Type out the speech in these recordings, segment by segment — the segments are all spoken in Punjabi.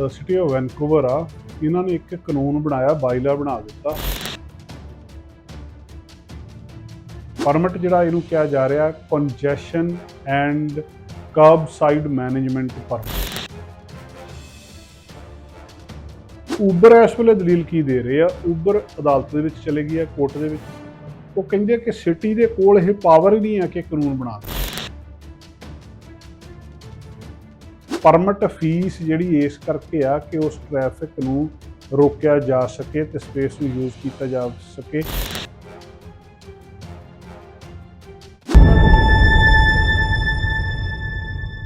ਸਿਟੀ ਆਫ ਵੈਨਕੂਵਰ ਆ, ਇਹਨਾਂ ਨੇ ਇੱਕ ਕਾਨੂੰਨ ਬਣਾਇਆ ਬਾਈਲਾ ਬਣਾ ਦਿੱਤਾ। ਪਰਮਿਟ ਜਿਹੜਾ ਇਹਨੂੰ ਕਿਹਾ ਜਾ ਰਿਹਾ congestion and curbside management permit Uber ਇਸ ਵੇਲੇ ਦਲੀਲ ਕੀ ਦੇ ਰਹੇ ਆ? ਉਬਰ ਅਦਾਲਤ ਦੇ ਵਿੱਚ ਚਲੇ ਗਈ ਆ ਕੋਰਟ ਦੇ ਵਿੱਚ। ਉਹ ਕਹਿੰਦੇ ਕਿ ਸਿਟੀ ਦੇ ਕੋਲ ਇਹ ਪਾਵਰ ਹੀ ਨਹੀਂ ਆ ਕਿ ਕਾਨੂੰਨ ਬਣਾ ਦੇ। ਪਰਮਿਟ ਫੀਸ ਜਿਹੜੀ ਇਸ ਕਰਕੇ ਆ ਕਿ ਉਸ ਟ੍ਰੈਫਿਕ ਨੂੰ ਰੋਕਿਆ ਜਾ ਸਕੇ ਤੇ ਸਪੇਸ ਨੂੰ ਯੂਜ਼ ਕੀਤਾ ਜਾ ਸਕੇ।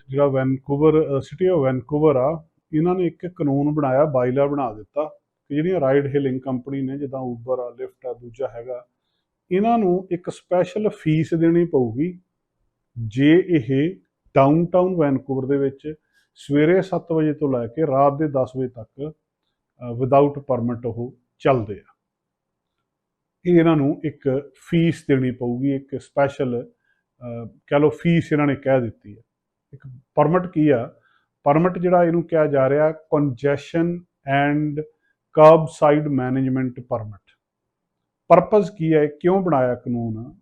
ਜਿਹੜਾ ਵੈਨਕੂਵਰ ਸਿਟੀ ਆਫ ਵੈਨਕੂਵਰ ਆ, ਇਹਨਾਂ ਨੇ ਇੱਕ ਕਾਨੂੰਨ ਬਣਾਇਆ, ਬਾਈਲਾ ਬਣਾ ਦਿੱਤਾ ਕਿ ਜਿਹੜੀਆਂ ਰਾਈਡ ਹੇਲਿੰਗ ਕੰਪਨੀ ਨੇ, ਜਿੱਦਾਂ ਉਬਰ ਆ ਲਿਫਟ ਆ, ਦੂਜਾ ਹੈਗਾ, ਇਹਨਾਂ ਨੂੰ ਇੱਕ ਸਪੈਸ਼ਲ ਫੀਸ ਦੇਣੀ ਪਊਗੀ। ਜੇ ਇਹ ਡਾਊਨਟਾਊਨ ਵੈਨਕੂਵਰ ਦੇ ਵਿੱਚ ਸਵੇਰੇ 7 ਵਜੇ ਤੋਂ ਲੈ ਕੇ ਰਾਤ ਦੇ 10 ਵਜੇ ਤੱਕ ਵਿਦਆਊਟ ਪਰਮਿਟ ਉਹ ਚੱਲਦੇ ਆ। ਇਹ ਇਹਨਾਂ ਨੂੰ ਇੱਕ ਫੀਸ ਦੇਣੀ ਪਊਗੀ, ਇੱਕ ਸਪੈਸ਼ਲ ਕਹ ਲਓ ਫੀਸ ਇਹਨਾਂ ਨੇ ਕਹਿ ਦਿੱਤੀ ਹੈ ਇੱਕ ਪਰਮਿਟ ਕੀ ਆ? ਪਰਮਿਟ ਜਿਹੜਾ ਇਹਨੂੰ ਕਿਹਾ ਜਾ ਰਿਹਾ congestion and curbside management permit purpose ਕੀ ਹੈ ਕਿਉਂ ਬਣਾਇਆ ਕਾਨੂੰਨ?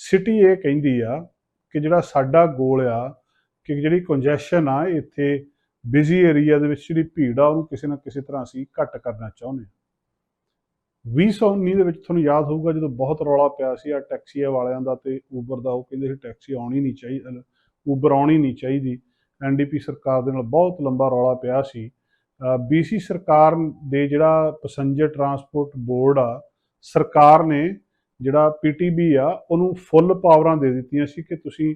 ਸਿਟੀ ਇਹ ਕਹਿੰਦੀ ਆ ਕਿ ਜਿਹੜਾ ਸਾਡਾ ਗੋਲ ਆ ਕਿ ਜਿਹੜੀ ਕੰਜੈਸ਼ਨ ਆ, ਇੱਥੇ ਬਿਜ਼ੀ ਏਰੀਆ ਦੇ ਵਿੱਚ ਜਿਹੜੀ ਭੀੜ ਆ, ਉਹਨੂੰ ਕਿਸੇ ਨਾ ਕਿਸੇ ਤਰ੍ਹਾਂ ਅਸੀਂ ਘੱਟ ਕਰਨਾ ਚਾਹੁੰਦੇ ਹਾਂ। 2019 ਦੇ ਵਿੱਚ ਤੁਹਾਨੂੰ ਯਾਦ ਹੋਊਗਾ, ਜਦੋਂ ਬਹੁਤ ਰੌਲਾ ਪਿਆ ਸੀ ਆ ਟੈਕਸੀਆਂ ਵਾਲਿਆਂ ਦਾ ਤੇ ਉਬਰ ਦਾ, ਉਹ ਕਹਿੰਦੇ ਸੀ ਟੈਕਸੀ ਆਉਣੀ ਨਹੀਂ ਚਾਹੀਦੀ ਉਬਰ ਆਉਣੀ ਨਹੀਂ ਚਾਹੀਦੀ। ਐਨਡੀਪੀ ਸਰਕਾਰ ਦੇ ਨਾਲ ਬਹੁਤ ਲੰਬਾ ਰੌਲਾ ਪਿਆ ਸੀ। ਬੀਸੀ ਸਰਕਾਰ ਦੇ ਜਿਹੜਾ ਪੈਸੰਜਰ ਟਰਾਂਸਪੋਰਟ ਬੋਰਡ ਆ, ਸਰਕਾਰ ਨੇ ਜਿਹੜਾ ਪੀਟੀਬੀ ਆ, ਉਹਨੂੰ ਫੁੱਲ ਪਾਵਰਾਂ ਦੇ ਦਿੱਤੀਆਂ ਸੀ ਕਿ ਤੁਸੀਂ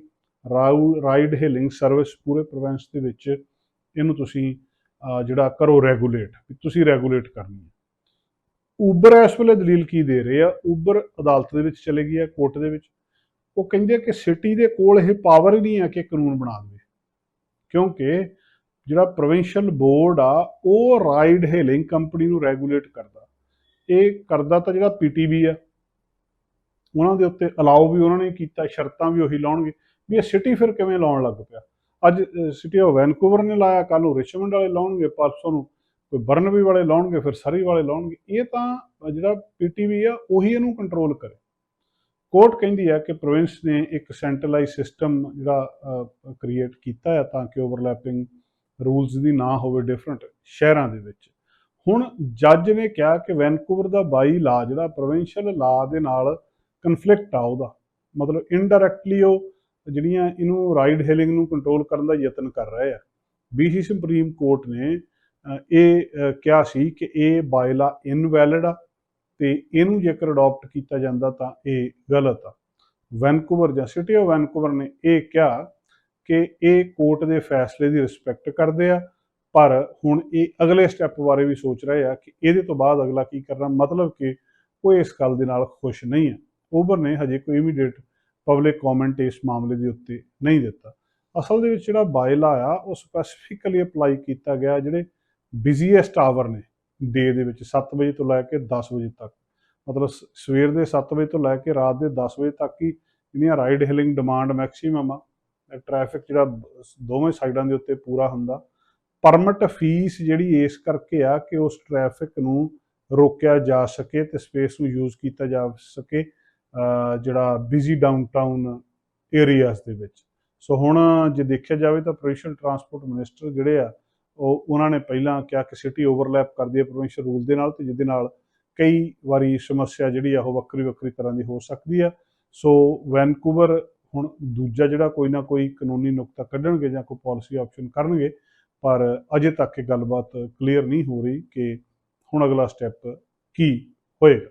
ਰਾਈਡ ਹੇਲਿੰਗ ਸਰਵਿਸ ਪੂਰੇ ਪ੍ਰੋਵਿੰਸ ਦੇ ਵਿੱਚ ਇਹਨੂੰ ਤੁਸੀਂ ਜਿਹੜਾ ਕਰੋ ਰੈਗੂਲੇਟ ਤੁਸੀਂ ਰੈਗੂਲੇਟ ਕਰਨੀ ਹੈ। ਉਬਰ ਇਸ ਵੇਲੇ ਦਲੀਲ ਕੀ ਦੇ ਰਹੇ ਆ? ਉਬਰ ਅਦਾਲਤ ਦੇ ਵਿੱਚ ਚਲੇ ਗਈ ਹੈ, ਕੋਰਟ ਦੇ ਵਿੱਚ। ਉਹ ਕਹਿੰਦੇ ਕਿ ਸਿਟੀ ਦੇ ਕੋਲ ਇਹ ਪਾਵਰ ਹੀ ਨਹੀਂ ਹੈ ਕਿ ਕਾਨੂੰਨ ਬਣਾ ਦੇਵੇ। ਕਿਉਂਕਿ ਜਿਹੜਾ ਪ੍ਰੋਵਿੰਸ਼ੀਅਲ ਬੋਰਡ ਆ, ਉਹ ਰਾਈਡ ਹੇਲਿੰਗ ਕੰਪਨੀ ਨੂੰ ਰੈਗੂਲੇਟ ਕਰਦਾ। ਇਹ ਕਰਦਾ ਤਾਂ ਜਿਹੜਾ ਪੀਟੀਬੀ ਆ। ਉਹਨਾਂ ਦੇ ਉੱਤੇ ਅਲਾਉ ਵੀ ਉਹਨਾਂ ਨੇ ਕੀਤਾ, ਸ਼ਰਤਾਂ ਵੀ ਉਹੀ ਲਾਉਣਗੇ। ਵੀ ਇਹ ਸਿਟੀ ਫਿਰ ਕਿਵੇਂ ਲਾਉਣ ਲੱਗ ਪਿਆ? ਅੱਜ ਸਿਟੀ ਆਫ ਵੈਨਕੂਵਰ ਨੇ ਲਾਇਆ ਕੱਲ ਨੂੰ ਰਿਚਮੰਡ ਵਾਲੇ ਲਾਉਣਗੇ, ਪਰਸੋਂ ਨੂੰ ਕੋਈ ਬਰਨਬੀ ਵਾਲੇ ਲਾਉਣਗੇ, ਫਿਰ ਸਰੀ ਵਾਲੇ ਲਾਉਣਗੇ। ਇਹ ਤਾਂ ਜਿਹੜਾ ਪੀਟੀਵੀ ਆ, ਉਹੀ ਇਹਨੂੰ ਕੰਟਰੋਲ ਕਰੇ। ਕੋਰਟ ਕਹਿੰਦੀ ਹੈ ਕਿ ਪ੍ਰੋਵਿੰਸ ਨੇ ਇੱਕ ਸੈਂਟਰਲਾਈਜ਼ ਸਿਸਟਮ ਜਿਹੜਾ ਕ੍ਰੀਏਟ ਕੀਤਾ ਹੈ ਤਾਂ ਕਿ ਓਵਰਲੈਪਿੰਗ ਰੂਲਸ ਦੀ ਨਾ ਹੋਵੇ ਡਿਫਰੈਂਟ ਸ਼ਹਿਰਾਂ ਦੇ ਵਿੱਚ। ਹੁਣ ਜੱਜ ਨੇ ਕਿਹਾ ਕਿ ਵੈਨਕੂਵਰ ਦਾ ਬਾਈ ਲਾ ਜਿਹੜਾ ਪ੍ਰੋਵਿੰਸ਼ੀਅਲ ਲਾ ਦੇ ਨਾਲ ਕਨਫਲਿਕਟ ਆ ਉਹਦਾ, ਮਤਲਬ ਇਨਡਾਇਰੈਕਟਲੀ ਉਹ ਜਿਹੜੀਆਂ ਇਹਨੂੰ ਰਾਈਡ ਹੇਲਿੰਗ ਨੂੰ ਕੰਟਰੋਲ ਕਰਨ ਦਾ ਯਤਨ ਕਰ ਰਹੇ ਆ। ਬੀਸੀ ਸੁਪਰੀਮ ਕੋਰਟ ਨੇ ਇਹ ਕਿਹਾ ਸੀ ਕਿ ਇਹ ਬਾਇਲਾ ਇਨਵੈਲਿਡ ਆ ਤੇ ਇਹਨੂੰ ਜੇਕਰ ਅਡਾਪਟ ਕੀਤਾ ਜਾਂਦਾ ਤਾਂ ਇਹ ਗਲਤ ਆ। ਵੈਨਕੂਵਰ ਜਾਂ ਸਿਟੀ ਆਫ ਵੈਨਕੂਵਰ ਨੇ ਇਹ ਕਿਹਾ ਕਿ ਇਹ ਕੋਰਟ ਦੇ ਫੈਸਲੇ ਦੀ ਰਿਸਪੈਕਟ ਕਰਦੇ ਆ, ਪਰ ਹੁਣ ਇਹ ਅਗਲੇ ਸਟੈਪ ਬਾਰੇ ਵੀ ਸੋਚ ਰਹੇ ਆ ਕਿ ਇਹਦੇ ਤੋਂ ਬਾਅਦ ਅਗਲਾ ਕੀ ਕਰਨਾ, ਮਤਲਬ ਕਿ ਕੋਈ ਇਸ ਗੱਲ ਦੇ ਨਾਲ ਖੁਸ਼ ਨਹੀਂ ਹੈ ਓਬਰ ਨੇ ਹਜੇ ਕੋਈ ਇਮੀਡੀਏਟ ਪਬਲਿਕ ਕਮੈਂਟ ਇਸ ਮਾਮਲੇ ਦੇ ਉੱਤੇ ਨਹੀਂ ਦਿੱਤਾ। ਅਸਲ ਦੇ ਵਿੱਚ ਜਿਹੜਾ ਬਾਇਲਾ ਆ, ਉਹ ਸਪੈਸੀਫਿਕਲੀ ਅਪਲਾਈ ਕੀਤਾ ਗਿਆ ਜਿਹੜੇ ਬਿਜ਼ੀਐਸਟ ਆਵਰ ਨੇ ਡੇ ਦੇ ਵਿੱਚ 7 ਵਜੇ ਤੋਂ ਲੈ ਕੇ 10 ਵਜੇ ਤੱਕ। ਮਤਲਬ ਸਵੇਰ ਦੇ 7 ਵਜੇ ਤੋਂ ਲੈ ਕੇ ਰਾਤ ਦੇ 10 ਵਜੇ ਤੱਕ ਹੀ ਜਿਹੜੀਆਂ ਰਾਈਡ ਹਿਲਿੰਗ ਡਿਮਾਂਡ ਮੈਕਸਿਮਮ ਆ ਟ੍ਰੈਫਿਕ ਜਿਹੜਾ ਦੋਵੇਂ ਸਾਈਡਾਂ ਦੇ ਉੱਤੇ ਪੂਰਾ ਹੁੰਦਾ। ਪਰਮਿਟ ਫੀਸ ਜਿਹੜੀ ਇਸ ਕਰਕੇ ਆ ਕਿ ਉਸ ਟ੍ਰੈਫਿਕ ਨੂੰ ਰੋਕਿਆ ਜਾ ਸਕੇ ਤੇ ਸਪੇਸ ਨੂੰ ਯੂਜ਼ ਕੀਤਾ ਜਾ ਸਕੇ। ਜਿਹੜਾ ਬਿਜ਼ੀ ਡਾਊਨਟਾਊਨ ਏਰੀਆਜ਼ ਦੇ ਵਿੱਚ। ਸੋ ਹੁਣ ਜੇ ਦੇਖਿਆ ਜਾਵੇ ਤਾਂ ਪ੍ਰੋਵਿੰਸ਼ੀਅਲ ਟਰਾਂਸਪੋਰਟ ਮਿਨਿਸਟਰ ਜਿਹੜੇ ਆ, ਉਹ ਉਹਨਾਂ ਨੇ ਪਹਿਲਾਂ ਕਿਹਾ ਕਿ ਸਿਟੀ ਓਵਰਲੈਪ ਕਰਦੀ ਹੈ ਪ੍ਰੋਵਿੰਸ਼ੀਅਲ ਰੂਲ ਦੇ ਨਾਲ ਤੇ ਜਿਹਦੇ ਨਾਲ ਕਈ ਵਾਰੀ ਸਮੱਸਿਆ ਜਿਹੜੀ ਆ ਉਹ ਵੱਖਰੀ ਵੱਖਰੀ ਤਰ੍ਹਾਂ ਦੀ ਹੋ ਸਕਦੀ ਆ। ਸੋ ਵੈਨਕੂਵਰ ਹੁਣ ਦੂਜਾ ਜਿਹੜਾ ਕੋਈ ਨਾ ਕੋਈ ਕਾਨੂੰਨੀ ਨੁਕਤਾ ਕੱਢਣਗੇ ਜਾਂ ਕੋਈ ਪਾਲਿਸੀ ਆਪਸ਼ਨ ਕਰਨਗੇ, ਪਰ ਅਜੇ ਤੱਕ ਇਹ ਗੱਲਬਾਤ ਕਲੀਅਰ ਨਹੀਂ ਹੋ ਰਹੀ ਕਿ ਹੁਣ ਅਗਲਾ ਸਟੈਪ ਕੀ ਹੋਏਗਾ।